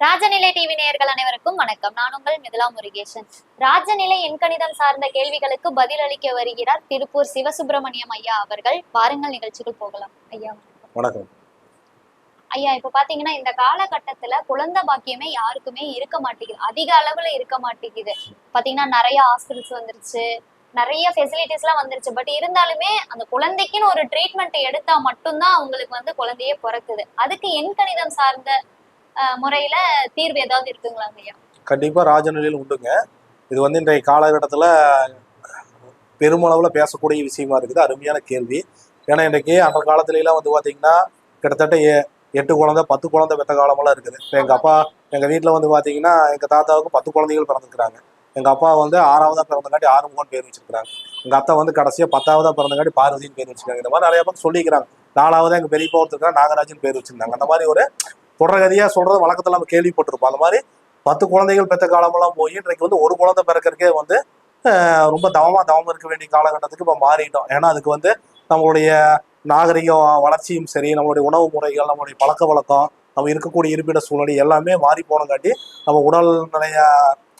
Rajanilai TV நேயர்கள் அனைவருக்கும் வணக்கம். நான் உங்கள் மிதுலா முருகேசன். ராஜநிலை எண்கணிதம் சார்ந்த கேள்விகளுக்கு பதில் அளிக்க வருகிறார் திருப்பூர் சிவசுப்பிரமணியம் ஐயா அவர்கள். வாருங்கள் நிகழ்ச்சிக்குள் போகலாம். ஐயா. வணக்கம். ஐயா இப்ப பாத்தீங்கன்னா இந்த காலகட்டத்துல குழந்தை பாக்கியமே யாருக்குமே இருக்க மாட்டேங்குது. அதிக அளவுல இருக்க மாட்டேங்குது. பாத்தீங்கன்னா நிறைய ஹாஸ்பிட்டல்ஸ் வந்துருச்சு. நிறைய ஃபெசிலிட்டிஸ் எல்லாம் வந்துருச்சு. பட் இருந்தாலுமே அந்த குழந்தைக்குன்னு ஒரு ட்ரீட்மெண்ட் எடுத்தா மட்டும்தான் அவங்களுக்கு வந்து குழந்தையே பிறக்குது. அதுக்கு எண்கணிதம் சார்ந்த முறையில தீர்வு ஏதாவது இருக்குங்களா ஐயா? கண்டிப்பா ராஜநிலையில் உண்டுங்க. இது வந்து இன்றைய காலகட்டத்தில் பெருமளவில் பேசக்கூடிய விஷயமா இருக்குது. அருமையான கேள்வி. ஏன்னா இன்றைக்கி அந்த காலத்துலலாம் வந்து பார்த்தீங்கன்னா கிட்டத்தட்ட எட்டு குழந்தை பத்து குழந்தை பெற்ற காலமெல்லாம் இருக்குது. இப்போ எங்கள் அப்பா எங்கள் வீட்டில் வந்து பார்த்தீங்கன்னா எங்கள் தாத்தாவுக்கு பத்து குழந்தைகள் பிறந்துக்கிறாங்க எங்கள் அப்பா வந்து ஆறாவதா பிறந்தங்காட்டி ஆறுமுகன் பேர் வச்சிருக்காங்க எங்கள் அத்தை வந்து கடைசியாக பத்தாவதா பிறந்தங்காட்டி பார்வதின்னு பேர் வச்சிருக்காங்க. இந்த மாதிரி நிறைய பேர் சொல்லிக்கிறாங்க. நாலாவதா எங்கள் பெரியப்பா ஒருத்தருக்காங்க நாகராஜன் பேர் வச்சிருந்தாங்க. அந்த மாதிரி ஒரு தொடர்கதியாக சொல்கிறது வழக்கத்தில் நம்ம கேள்விப்பட்டிருப்போம். அந்த மாதிரி பத்து குழந்தைகள் பெற்ற காலமெல்லாம் போய் இன்றைக்கு வந்து ஒரு குழந்தை பிறக்கறக்கே வந்து ரொம்ப தவமாக தவம் இருக்க வேண்டிய காலகட்டத்துக்கு இப்போ மாறிட்டோம். ஏன்னா அதுக்கு வந்து நம்மளுடைய நாகரிக வளர்ச்சியும் சரி நம்மளுடைய உணவு முறைகள் நம்மளுடைய பழக்க வழக்கம் நம்ம இருக்கக்கூடிய இருப்பிட சூழ்நிலை எல்லாமே மாறி போனங்காட்டி நம்ம உடல் நிலைய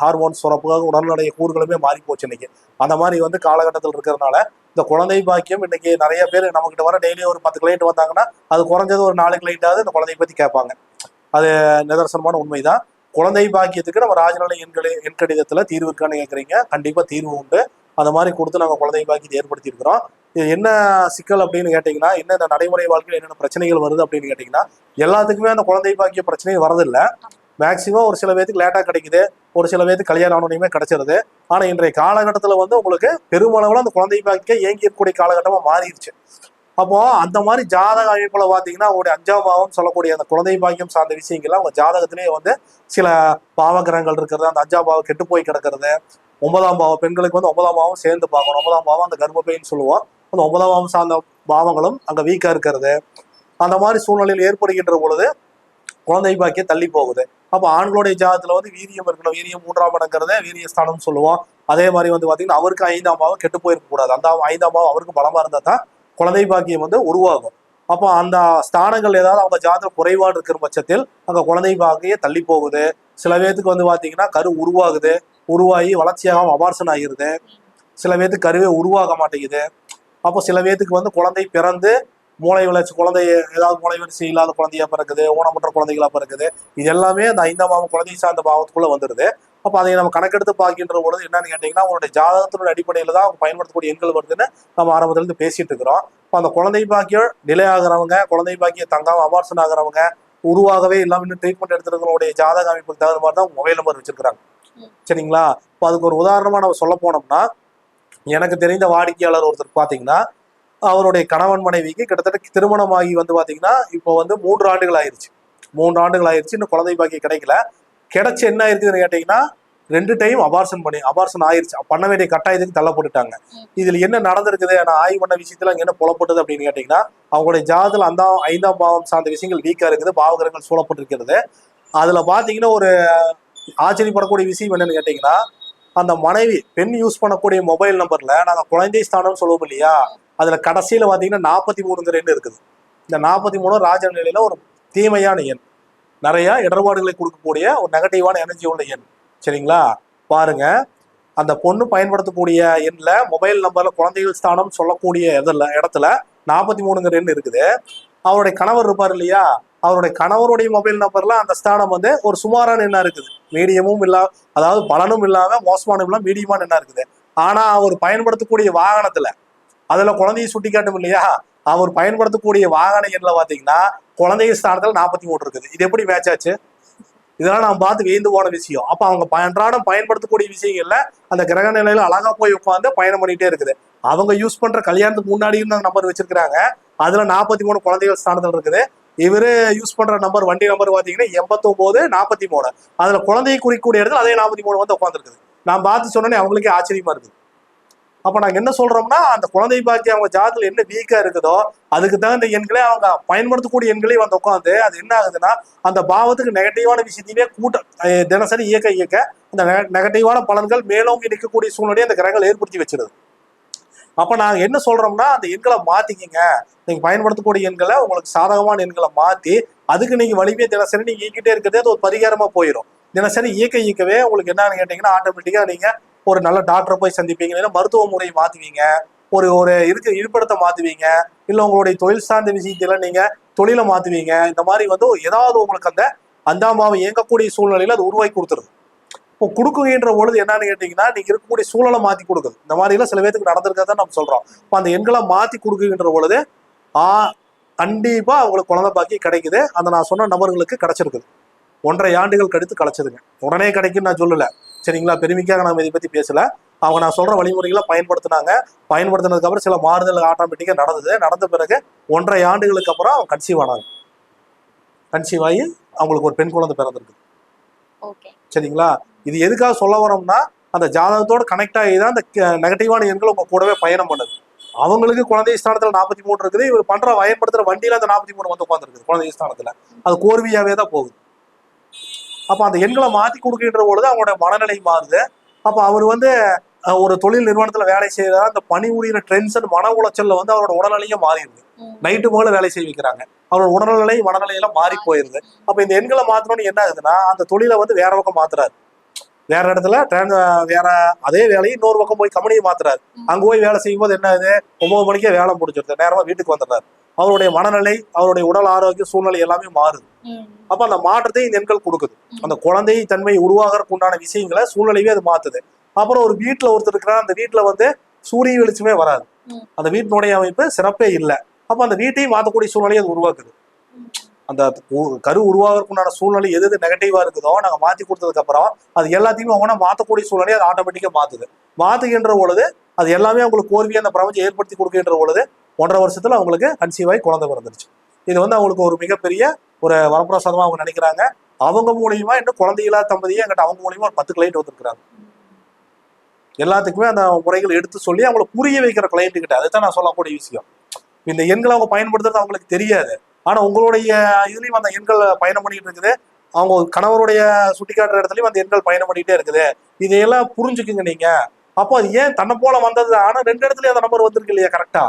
ஹார்மோன் சுரப்புக்காக உடல்நிலைய கூறுகளுமே மாறி போச்சு இன்னைக்கு. அந்த மாதிரி வந்து காலகட்டத்தில் இருக்கிறதுனால இந்த குழந்தை பாக்கியம் இன்னைக்கு நிறைய பேர் நம்மகிட்ட வர டெய்லி ஒரு பத்து கிளைண்ட் வந்தாங்கன்னா அது குறைஞ்சது ஒரு நாலு கிளைண்டாவது இந்த குழந்தைய பத்தி கேட்பாங்க. அது நிதர்சனமான உண்மைதான். குழந்தை பாக்கியத்துக்கு நம்ம ராஜநிலை எண்களை எண்கணிதத்துல தீர்வு இருக்கான்னு கேட்குறீங்க கண்டிப்பா தீர்வு உண்டு. அந்த மாதிரி கொடுத்து நாங்கள் குழந்தை பாக்கியத்தை ஏற்படுத்தி இருக்கிறோம். இது என்ன சிக்கல் அப்படின்னு கேட்டிங்கன்னா என்ன இந்த நடைமுறை வாழ்க்கையில் என்னென்ன பிரச்சனைகள் வருது அப்படின்னு கேட்டிங்கன்னா எல்லாத்துக்குமே அந்த குழந்தை பாக்கிய பிரச்சனை வரதில்லை மேக்சிமம் ஒரு சில பேத்துக்கு லேட்டாக கிடைக்குது. ஒரு சில பேருக்கு கல்யாணம் ஆனோடையுமே கிடைச்சிருது. ஆனால் இன்றைய காலகட்டத்தில் வந்து உங்களுக்கு பெருமளவில் அந்த குழந்தை பாக்கியம் இயங்கி இருக்கக்கூடிய காலகட்டமாக மாறிடுச்சு. அப்போ அந்த மாதிரி ஜாதக அமைப்புல பார்த்தீங்கன்னா அவங்களுடைய அஞ்சாம் பாவம் சொல்லக்கூடிய அந்த குழந்தை பாக்கியம் சார்ந்த விஷயங்கள்லாம் அவங்க ஜாதகத்திலேயே வந்து சில பாவகிரகங்கள் இருக்கிறது. அந்த அஞ்சாம் பாவம் கெட்டு போய் கிடக்கிறது. ஒன்பதாம் பாவம் பெண்களுக்கு வந்து ஒன்பதாம் பாவம் சேர்ந்து பார்க்கணும். ஒன்பதாம் பாவம் அந்த கர்ப்பப்பைன்னு சொல்லுவோம். அந்த ஒன்பதாம் பாவம் சார்ந்த பாவங்களும் அங்கே வீக்காக இருக்கிறது. அந்த மாதிரி சூழ்நிலையில் ஏற்படுகின்ற பொழுது குழந்தை பாக்கியம் தள்ளி போகுது. அப்போ ஆண்களுடைய ஜாதகத்துல வந்து வீரியம் இருக்கணும். வீரியம் மூன்றாம் இடங்கிறத வீரிய ஸ்தானம்னு சொல்லுவோம். அதே மாதிரி வந்து பார்த்தீங்கன்னா அவருக்கு ஐந்தாம் பாவம் கெட்டு போயிருக்க கூடாது. அந்த ஐந்தாம் பாவம் அவருக்கு பலமா இருந்தால் தான் குழந்தை பாக்கியம் வந்து உருவாகும். அப்போ அந்த ஸ்தானங்கள் ஏதாவது அவங்க ஜாதக குறைபாடு இருக்கிற பட்சத்தில் அங்கே குழந்தை பாக்கியே தள்ளி போகுது. சில பேர்த்துக்கு வந்து பார்த்தீங்கன்னா கரு உருவாகுது. உருவாகி வளர்ச்சியாகவும் அபார்சன் ஆகிருது. சில பேர்த்துக்கு கருவே உருவாக மாட்டேங்குது. அப்போ சில பேர்த்துக்கு வந்து குழந்தை பிறந்து மூளை வளர்ச்சி குழந்தை ஏதாவது மூளை வளர்ச்சி இல்லாத குழந்தையா பிறக்குது ஊனமுற்ற குழந்தைகளா பிறக்குது இது எல்லாமே அந்த ஐந்தாம் பாவம் குழந்தை சார்ந்த பாவத்துக்குள்ள வந்துடுது அப்போ அதை நம்ம கணக்கெடுத்து பார்க்கின்ற பொழுது என்னன்னு கேட்டிங்கன்னா உங்களுடைய ஜாதகத்தினுடைய அடிப்படையில் தான் அவங்க பயன்படுத்தக்கூடிய எண்கள் வருதுன்னு நம்ம ஆரம்பத்துல இருந்து பேசிட்டு இருக்கிறோம். இப்போ அந்த குழந்தை பாக்கியம் டிலே ஆகுறவங்க குழந்தை பாக்கியம் தங்காம அபார்சன் ஆகுறவங்க உருவாகவே இல்லாம இன்னும் ட்ரீட்மெண்ட் எடுத்துருக்கிறவங்களுடைய ஜாதக அமைப்புக்கு தகுந்த மாதிரி தான் மொபைல் நம்பர் வச்சிருக்காங்க ம். சரிங்களா? இப்போ அதுக்கு ஒரு உதாரணமா நம்ம சொல்ல போனோம்னா எனக்கு தெரிந்த வாடிக்கையாளர் ஒருத்தர் பார்த்தீங்கன்னா அவருடைய கணவன் மனைவிக்கு கிட்டத்தட்ட திருமணமாகி வந்து பார்த்தீங்கன்னா இப்போ வந்து மூன்று ஆண்டுகள் ஆயிருச்சு. மூன்று ஆண்டுகள் ஆயிருச்சு. இன்னும் குழந்தை பாக்கியம் கிடைக்கல. கிடைச்சு என்ன ஆயிருக்குதுன்னு கேட்டீங்கன்னா ரெண்டு டைம் அபார்ஷன் பண்ணி அபார்ஷன் ஆயிருச்சு. பண்ண வேண்டிய கட்டாயத்துக்கு தள்ளப்பட்டுட்டாங்க இதுல என்ன நடந்திருக்குது? நான் ஆய்வு பண்ண விஷயத்துல அங்க என்ன புலப்பட்டது அப்படின்னு கேட்டீங்கன்னா அவங்களுடைய ஜாதத்துல அந்த ஐந்தாம் பாவம் சார்ந்த விஷயங்கள் வீக்கா இருக்குது. பாவகரங்கள் சூழப்பட்டிருக்கிறது. அதுல பாத்தீங்கன்னா ஒரு ஆச்சரியப்படக்கூடிய விஷயம் என்னன்னு கேட்டீங்கன்னா அந்த மனைவி பெண் யூஸ் பண்ணக்கூடிய மொபைல் நம்பர்ல நாங்க குழந்தை ஸ்தானம் சொல்லுவோம் இல்லையா? அதுல கடைசியில பார்த்தீங்கன்னா நாற்பத்தி மூணுங்கிற எண் இருக்குது. இந்த நாற்பத்தி மூணு ராஜ நிலையில ஒரு தீமையான எண். நிறைய இடர்பாடுகளை கொடுக்கக்கூடிய ஒரு நெகட்டிவான எனர்ஜி உள்ள எண். சரிங்களா? பாருங்க. அந்த பொண்ணு பயன்படுத்தக்கூடிய எண்ணில் மொபைல் நம்பர்ல குழந்தைகள் ஸ்தானம் சொல்லக்கூடிய இதில் இடத்துல நாற்பத்தி மூணுங்கிற எண் இருக்குது. அவருடைய கணவர் இருப்பார் இல்லையா? அவருடைய கணவருடைய மொபைல் நம்பர்ல அந்த ஸ்தானம் வந்து ஒரு சுமாரான எண்ணா இருக்குது. மீடியமும் இல்லா அதாவது பலனும் இல்லாம மோசமான இல்லாம மீடியமான எண்ணா இருக்குது. ஆனா அவர் பயன்படுத்தக்கூடிய வாகனத்துல அதுல குழந்தையை சுட்டி காட்டும் இல்லையா? அவர் பயன்படுத்தக்கூடிய வாகன எண்ணில் பாத்தீங்கன்னா குழந்தைய ஸ்தானத்தில் நாற்பத்தி மூணு இருக்குது. இது எப்படி மேட்ச் ஆச்சு? இதெல்லாம் நான் பார்த்து வியந்து போன விஷயம். அப்ப அவங்க அன்றாடம் பயன்படுத்தக்கூடிய விஷயங்கள்ல அந்த கிரக நிலையில அழகா போய் உட்காந்து பயணம் பண்ணிட்டே இருக்குது. அவங்க யூஸ் பண்ற கல்யாணத்துக்கு முன்னாடியும் தான் நம்பர் வச்சிருக்கிறாங்க. அதுல நாற்பத்தி மூணு குழந்தைகள் ஸ்தானத்தில் இருக்குது. இவரு யூஸ் பண்ற நம்பர் வண்டி நம்பர் பாத்தீங்கன்னா எண்பத்தொன்பது நாற்பத்தி மூணு. அதுல குழந்தையை குறிக்கக்கூடிய இடத்துல அதே நாற்பத்தி மூணு வந்து உட்காந்துருக்குது நான் பார்த்து சொன்னேனே அவங்களுக்கே ஆச்சரியமா இருக்குது. அப்ப நாங்க என்ன சொல்றோம்னா அந்த குழந்தை பாக்கி அவங்க ஜாதத்துல என்ன வீக்கா இருக்குதோ அதுக்கு தகுந்த எண்களே அவங்க பயன்படுத்தக்கூடிய எண்களே வந்து உட்காந்து அது என்ன ஆகுதுன்னா அந்த பாவத்துக்கு நெகட்டிவான விஷயத்தையுமே கூட்ட தினசரி இயக்க இயக்க அந்த நெகட்டிவான பலன்கள் மேலோங்கி நிற்கக்கூடிய சூழ்நிலையை அந்த கிரகங்கள் ஏற்படுத்தி வச்சிருது. அப்ப நாங்க என்ன சொல்றோம்னா அந்த எண்களை மாத்திக்கிங்க. நீங்க பயன்படுத்தக்கூடிய எண்களை உங்களுக்கு சாதகமான எண்களை மாத்தி அதுக்கு நீங்க வலிமையை தினசரி நீங்க இயக்கிட்டே இருக்கிறதே அது ஒரு பரிகாரமா போயிடும் தினசரி இயக்க இயக்கவே உங்களுக்கு என்னன்னு கேட்டீங்கன்னா ஆட்டோமேட்டிக்கா நீங்க ஒரு நல்ல டாக்டரை போய் சந்திப்பீங்க. இல்லைன்னா மருத்துவ முறையை மாற்றுவீங்க ஒரு ஒரு இருக்க இருப்பிடத்தை மாற்றுவீங்க இல்லை உங்களுடைய தொழில் சார்ந்த விஷயத்தில் நீங்கள் தொழிலை மாற்றுவீங்க இந்த மாதிரி வந்து ஏதாவது உங்களுக்கு அந்த அந்தாமாவை இயங்கக்கூடிய சூழ்நிலையில் அது உருவாக்கி கொடுத்துருது. இப்போ கொடுக்குங்கன்ற பொழுது என்னன்னு கேட்டிங்கன்னா நீங்கள் இருக்கக்கூடிய சூழலை மாற்றி கொடுக்குது. இந்த மாதிரிலாம் சில பேருக்கு நடந்திருக்கதான் நம்ம சொல்கிறோம் இப்போ அந்த எண்களை மாற்றி கொடுக்குகின்ற பொழுது ஆ கண்டிப்பாக அவங்களுக்கு குழந்தை பாக்கி கிடைக்குது. அந்த நான் சொன்ன நபர்களுக்கு கிடச்சிருக்குது. ஒன்றரை ஆண்டுகள் கழித்து கிடச்சிதுங்க. உடனே கிடைக்குன்னு நான் சொல்லலை. சரிங்களா? பெருமைக்காக நம்ம இதை பத்தி பேசல. அவங்க நான் சொல்ற வழிமுறைகளை பயன்படுத்தினாங்க. பயன்படுத்தினதுக்கு அப்புறம் சில மாறுதல் ஆட்டோமேட்டிக்கா நடந்தது. நடந்த பிறகு ஒன்றரை ஆண்டுகளுக்கு அப்புறம் அவங்க கன்சீவ் ஆனாங்க. கன்சீவ் ஆகி அவங்களுக்கு ஒரு பெண் குழந்தை பிறந்திருக்கு. சரிங்களா? இது எதுக்காக சொல்ல வரோம்னா அந்த ஜாதகத்தோட கனெக்ட் ஆகி தான் அந்த நெகட்டிவான எண்கள் உங்க கூடவே பயணம் பண்ணுது. அவங்களுக்கு குழந்தை ஸ்தானத்துல நாற்பத்தி மூணு இருக்குது. இவர் பண்ற பயன்படுத்துற வண்டியில அந்த நாற்பத்தி மூணு வந்து உட்காந்துருக்குது குழந்தை ஸ்தானத்துல. அது கோர்வையாவே தான் போகுது. அப்ப அந்த எண்களை மாத்தி கொடுக்கின்ற பொழுது அவங்களோட மனநிலை மாறுது. அப்ப அவர் வந்து ஒரு தொழில் நிறுவனத்துல வேலை செய்யறதா அந்த பணி ஊழியர் டென்ஷன் மன உளைச்சல்ல வந்து அவரோட உடல்நிலையும் மாறிடுது. நைட்டு போல வேலை செய்ய வைக்கிறாங்க. அவரோட உடல்நிலை மனநிலையெல்லாம் மாறி போயிருது. அப்ப இந்த எண்களை மாத்தணும்னு என்ன ஆகுதுன்னா அந்த தொழிலை வந்து வேற பக்கம் மாத்துறாரு. வேற இடத்துல வேற அதே வேலையை இன்னொரு பக்கம் போய் கம்பெனியை மாத்துறாரு. அங்க போய் வேலை செய்யும் போது என்ன ஆகுது? ஒன்பது மணிக்கே வேலை முடிஞ்சிருது. நேரமா வீட்டுக்கு வந்துடுறாரு. அவருடைய மனநிலை அவருடைய உடல் ஆரோக்கிய சூழ்நிலை எல்லாமே மாறுது. அப்ப அந்த மாற்றத்தை இந்த எண்கள் கொடுக்குது. அந்த குழந்தை தன்மை உருவாகிறதுக்கு உண்டான விஷயங்களை சூழ்நிலையே அது மாத்துது. அப்புறம் ஒரு வீட்டுல ஒருத்தர் இருக்கிறார் அந்த வீட்டுல வந்து சூரிய வெளிச்சமே வராது. அந்த வீட்டினுடைய அமைப்பு சிறப்பே இல்லை. அப்ப அந்த வீட்டையும் மாத்தக்கூடிய சூழ்நிலையை அது உருவாக்குது. அந்த கரு உருவாகிறதுக்கு உண்டான சூழ்நிலை எது எது நெகட்டிவா இருக்குதோ நாங்க மாத்தி கொடுத்ததுக்கு அப்புறம் அது எல்லாத்தையுமே அவங்க மாத்தக்கூடிய சூழ்நிலையை அது ஆட்டோமேட்டிக்கா மாத்துது. மாத்துகின்ற பொழுது அது எல்லாமே அவங்களுக்கு கோர்வையை அந்த பிரபஞ்சம் ஏற்படுத்தி கொடுக்கின்ற பொழுது ஒன்றரை வருஷத்துல அவங்களுக்கு கன்சீவ் ஆகி குழந்தை பிறந்துருச்சு. இது வந்து அவங்களுக்கு ஒரு மிகப்பெரிய ஒரு வரப்பிரசாதமா அவங்க நினைக்கிறாங்க. அவங்க மூலியமா இன்னும் குழந்தைகளா தம்பதியே எங்கிட்ட அவங்க மூலியமா ஒரு பத்து கிளைண்ட் வந்திருக்கிறாங்க. எல்லாத்துக்குமே அந்த முறைகள் எடுத்து சொல்லி அவங்கள புரிய வைக்கிற கிளைண்ட் கிட்ட அதுதான் நான் சொல்லக்கூடிய விஷயம். இந்த எண்களை அவங்க பயன்படுத்துறது அவங்களுக்கு தெரியாது. ஆனா உங்களுடைய இதுலயும் அந்த எண்கள் பயணம் பண்ணிட்டு இருக்குது. அவங்க கணவருடைய சுட்டிக்காட்டுற இடத்துலயும் அந்த எண்கள் பயணம் பண்ணிட்டே இருக்குது. இதையெல்லாம் புரிஞ்சுக்குங்க நீங்க. அப்போ அது ஏன் தன்னை போல வந்தது ஆனா ரெண்டு இடத்துலயும் அந்த நம்பர் வந்திருக்கு இல்லையா கரெக்டா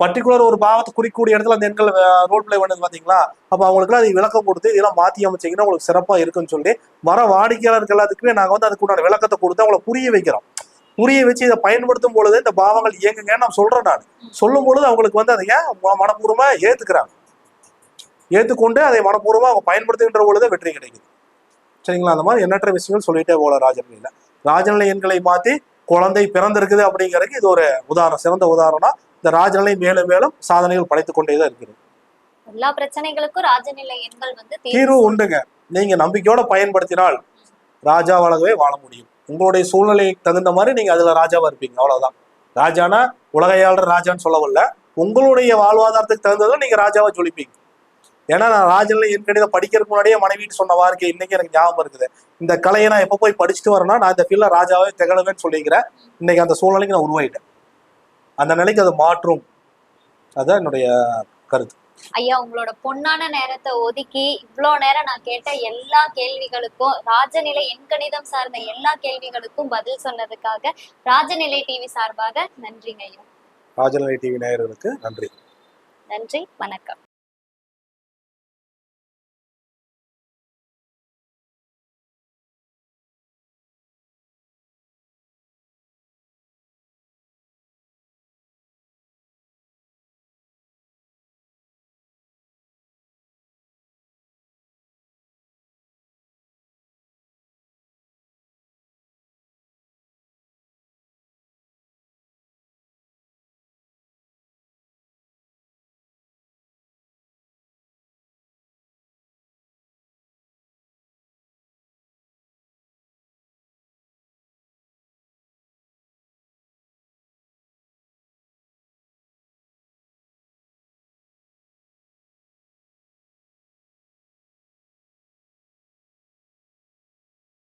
பர்டிகுலர் ஒரு பாவத்தை குறிக்கக்கூடிய இடத்துல அந்த எண்கள் ரோல் பிளே பண்ணது பாத்தீங்களா? அப்ப அவங்களுக்கு அது விளக்கம் கொடுத்து இதெல்லாம் மாத்தி அமைச்சீங்கன்னா உங்களுக்கு சிறப்பா இருக்குன்னு சொல்லி வர வாடிக்கையாளர்கள் எல்லாத்துக்குமே நாங்க வந்து அதுக்கு உண்டான விளக்கத்தை கொடுத்து அவங்கள புரிய வைக்கிறோம். புரிய வச்சு இதை பயன்படுத்தும் பொழுது இந்த பாவங்கள் இயங்குங்கன்னு நான் சொல்றேன் நான். சொல்லும் பொழுது அவங்களுக்கு வந்து அதை ஏன் மனப்பூர்வமா ஏத்துக்கிறாங்க? ஏத்துக்கொண்டு அதை மனப்பூர்வமா அவங்க பயன்படுத்துகின்ற பொழுது வெற்றி கிடைக்குது. சரிங்களா? அந்த மாதிரி எண்ணற்ற விஷயங்கள் சொல்லிட்டே போல ராஜநிலையில ராஜநிலை எண்களை மாத்தி குழந்தை பிறந்திருக்குது அப்படிங்கறதுக்கு இது ஒரு உதாரணம் சிறந்த உதாரணம். இந்த ராஜநிலை மேலும் மேலும் சாதனைகள் படைத்துக் கொண்டே தான் இருக்குது எல்லா பிரச்சனைகளுக்கும் ராஜநிலை எண்கள் வந்து தீர்வு உண்டுங்க. நீங்க நம்பிக்கையோட பயன்படுத்தினால் ராஜாவாகவே வாழ முடியும். உங்களுடைய சூழ்நிலைக்கு தகுந்த மாதிரி நீங்க அதுல ராஜாவா இருப்பீங்க. அவ்வளவுதான். ராஜானா உலகையாளர் ராஜான்னு சொல்லவில்ல. உங்களுடைய வாழ்வாதாரத்துக்கு தகுந்ததும் நீங்க ராஜாவா ஜொலிப்பீங்க. ஏன்னா நான் ராஜனில் என்கிட்ட படிக்கிறதுக்கு முன்னாடியே மனைவிட்டு சொன்ன வார்த்தை இன்னைக்கு எனக்கு ஞாபகம் இருக்குது. இந்த கலையை நான் எப்போ போய் படிச்சுட்டு வரேன்னா நான் இந்த ஃபீல்ட்ல ராஜாவே திகழுவேன்னு சொல்லிக்கிறேன். இன்னைக்கு அந்த சூழ்நிலைக்கு நான் உருவாயிட்டேன். அந்த நிலைக்கு அது மாற்றும். அதுதான் என்னுடைய கருத்து. ஐயா உங்களோட பொன்னான நேரத்தை ஒதுக்கி இவ்வளோ நேரம் நான் கேட்ட எல்லா கேள்விகளுக்கும் ராஜநிலை எண்கணிதம் சார்ந்த எல்லா கேள்விகளுக்கும் பதில் சொன்னதுக்காக ராஜநிலை டிவி சார்பாக நன்றிங்க ஐயா. ராஜநிலை டிவி நேயர்களுக்கு நன்றி. நன்றி வணக்கம்.